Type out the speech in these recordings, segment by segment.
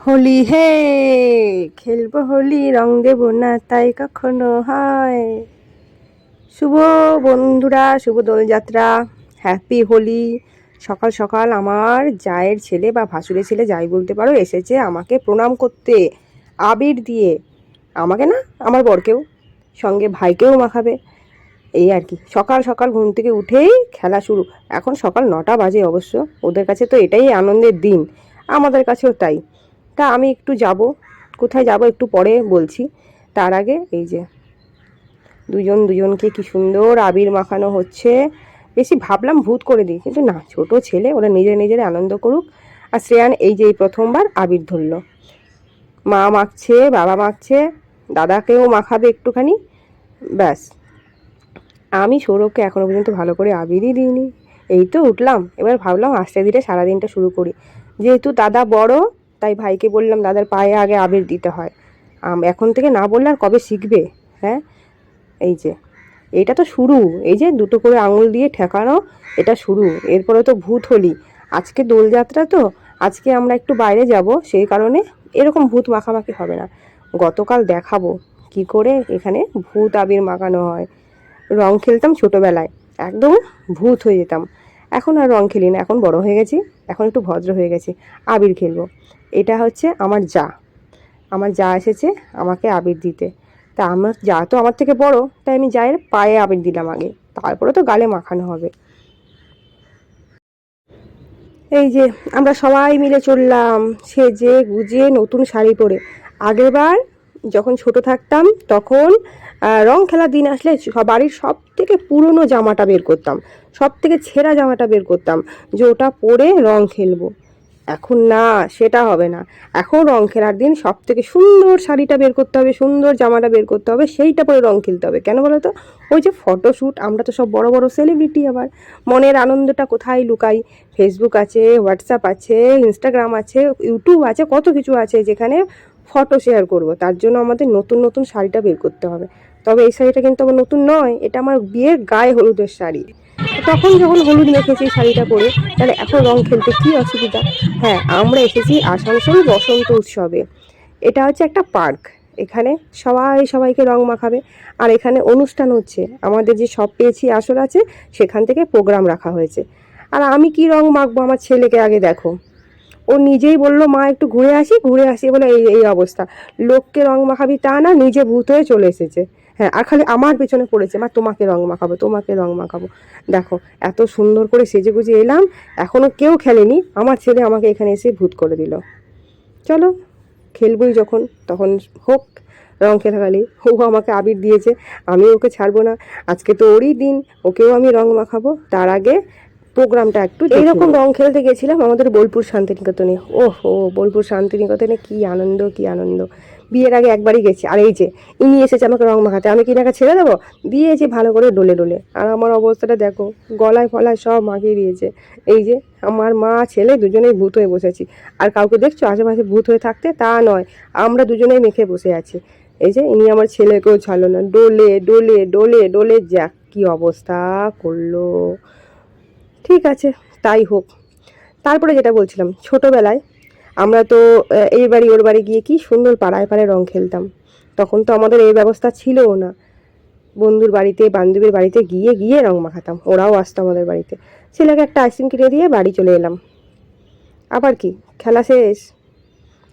হোলি হে, খেলব হোলি, রং দেব না তাই কখনো হয়। শুভ বন্ধুরা, শুভ দোলযাত্রা, হ্যাপি হোলি। সকাল সকাল আমার জায়ের ছেলে বা ভাসুরের ছেলে যাই বলতে পারো, এসেছে আমাকে প্রণাম করতে, আবির দিয়ে। আমাকে না, আমার বরকেও, সঙ্গে ভাইকেও মাখাবে। এই আর কি, সকাল সকাল ঘুম থেকে উঠেই খেলা শুরু। এখন সকাল নটা বাজে অবশ্য, ওদের কাছে তো এটাই আনন্দের দিন, আমাদের কাছেও তাই। তা আমি একটু যাব। কোথায় যাব একটু পরে বলছি। তার আগে এই যে, দুজন দুজনকে কি সুন্দর আবির মাখানো হচ্ছে। বেশি ভাবলাম ভূত করে দিই, কিন্তু না, ছোট ছেলে, ওরা নিজে নিজের আনন্দ করুক। আর শ্রেয়ান এই যে এই প্রথমবার আবির ধরল। মা মাখছে, বাবা মাখছে, দাদাকেও মাখাবে একটুখানি, ব্যাস। আমি সৌরভকে এখনও পর্যন্ত ভালো করে আবিরই দিইনি। এই তো উঠলাম, এবার ভাবলাম আস্তে ধীরে সারাদিনটা শুরু করি। যেহেতু দাদা বড় তাই ভাইকে বললাম, দাদার পায়ে আগে আবির দিতে হয়। আম- এখন থেকে না বললে আর কবে শিখবে? হ্যাঁ? এই যে, এটা তো শুরু। এই যে, দুটো করে আঙুল দিয়ে ঠেকানো, এটা শুরু। এরপরে তো ভূত হলি। আজকে দোলযাত্রা তো, আজকে আমরা একটু বাইরে যাব, সেই কারণে এরকম ভূত মাখামাখি হবে না। গতকাল দেখাবো কি করে এখানে ভূত আবির মাখানো হয়। রং খেলতাম ছোটোবেলায়, একদম ভূত হয়ে যেতাম। এখন আর রং খেলি না, এখন বড় হয়ে গেছি। এখন একটু ভদ্র হয়ে গেছি। আবির খেলব। এটা হচ্ছে আমার যা। আমার যা এসেছে আমাকে আবির দিতে। তা আমার যা তো আমার থেকে বড়, তাই আমি যায়ের পায়ে আবির দিলাম আগে। তারপরে তো গালে মাখানো হবে। এই যে আমরা সবাই মিলে চললাম, সেজে গুজে নতুন শাড়ি পরে। আগেরবার যখন ছোট থাকতাম, তখন রং খেলার দিন আসলে বাড়ির সব থেকে পুরনো জামাটা বের করতাম। সব থেকে ছেঁড়া জামাটা বের করতাম যে ওটা পরে রং খেলব। এখন না, সেটা হবে না। এখন রং খেলার দিন সব থেকে সুন্দর শাড়িটা বের করতে হবে, সুন্দর জামাটা বের করতে হবে, সেইটা পরে রং খেলতে হবে। কেন বলো তো? ওই যে ফটোশ্যুট, আমরা তো সব বড় বড় সেলিব্রিটি আবার। মনের আনন্দটা কোথায় লুকাই? ফেসবুক আছে হোয়াটসঅ্যাপ আছে ইনস্টাগ্রাম আছে ইউটিউব আছে, কত কিছু আছে যেখানে ফটো শেয়ার করব। তার জন্য আমাদের নতুন নতুন শাড়িটা বের করতে হবে। তবে এই শাড়িটা কিন্তু আমার নতুন নয়, এটা আমার বিয়ের গায়ে হলুদের শাড়ি। তখন যখন হলুদ মেখেছি শাড়িটা পরে, তাহলে এখন রং খেলতে কি অসুবিধা? হ্যাঁ আমরা এসেছি আসানসোল বসন্ত উৎসবে। এটা হচ্ছে একটা পার্ক। এখানে সবাই সবাইকে রং মাখাবে। আর এখানে অনুষ্ঠান হচ্ছে। আমাদের যে সব পেয়েছি আসর আছে, সেখান থেকে প্রোগ্রাম রাখা হয়েছে। আর আমি কি রং মাখবো আমার ছেলেকে আগে দেখো। ও নিজেই বলল, মা, একটু ঘুরে আসি ঘুরে আসি। বলে এই এই অবস্থা। লোককে রং মাখাবি তা না, নিজে ভূত হয়ে চলে এসেছে। হ্যাঁ আর খালি আমার পেছনে পড়েছে। মা, তোমাকে রং মাখাবো, তোমাকে রং মাখাবো। দেখো, এত সুন্দর করে সেজে গুজে এলাম এখনও কেউ খেলেনি। আমার ছেলে আমাকে এখানে এসে ভূত করে দিল। চলো, খেলবই যখন, তখন হোক, রং খেলাখালি ও আমাকে আবির দিয়েছে, আমি ওকে ছাড়বো না। আজকে তো ওরই দিন, ওকেও আমি রং মাখাবো। তার আগে প্রোগ্রামটা একটু এইরকম রং খেলতে গেছিলাম আমাদের বোলপুর শান্তিনিকেতনে। ওহো বোলপুর শান্তিনিকেতনে কি আনন্দ কি আনন্দ। বিয়ের আগে একবারই গেছি। আর এই যে ইনি এসেছে আমাকে রং মাখাতে। আমি কি নাকা ছেড়ে দেবো? দিয়েছি ভালো করে ডোলে ডোলে। আর আমার অবস্থাটা দেখো গলায় ফলায় সব মাখিয়ে দিয়েছে। এই যে আমার মা ছেলে দুজনেই ভূত হয়ে বসেছি। আর কাউকে দেখছ? আশেপাশে ভূত হয়ে থাকতে তা নয়। আমরা দুজনেই মেখে বসে আছি। এই যে ইনি আমার ছেলেকেও ছাড়লো না। ডোলে ডোলে ডোলে ডোলে যাক কি অবস্থা করল। ঠিক আছে, তাই হোক। তারপরে যেটা বলছিলাম, ছোটোবেলায় আমরা তো এই বাড়ি ওর বাড়ি গিয়ে কি সুন্দর পাড়ায় পাড়ায় রং খেলতাম। তখন তো আমাদের এই ব্যবস্থা ছিলও না। বন্ধুর বাড়িতে, বান্ধবীর বাড়িতে গিয়ে গিয়ে রং মাখাতাম। ওরাও আসতো আমাদের বাড়িতে। ছেলেকে একটা আইসক্রিম কিনে দিয়ে বাড়ি চলে এলাম। আবার কি? খেলা শেষ।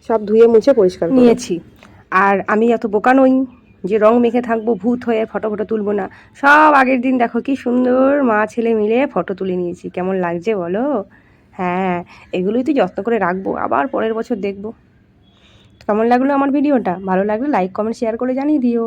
সব ধুয়ে মুছে পরিষ্কার করে। নিয়েছি। আর আমি এত বোকা নই। যে রং মেখে থাকব, ভূত হয়ে ফটো ফটো তুলবো না। সব আগের দিন দেখো কি সুন্দর মা ছেলে মিলে ফটো তুলে নিয়েছি। কেমন লাগছে বলো? হ্যাঁ এগুলোই তো যত্ন করে রাখব, আবার পরের বছর দেখব। কেমন লাগল আমার ভিডিওটা? ভালো লাগলে লাইক কমেন্ট শেয়ার করে জানিয়ে দিও।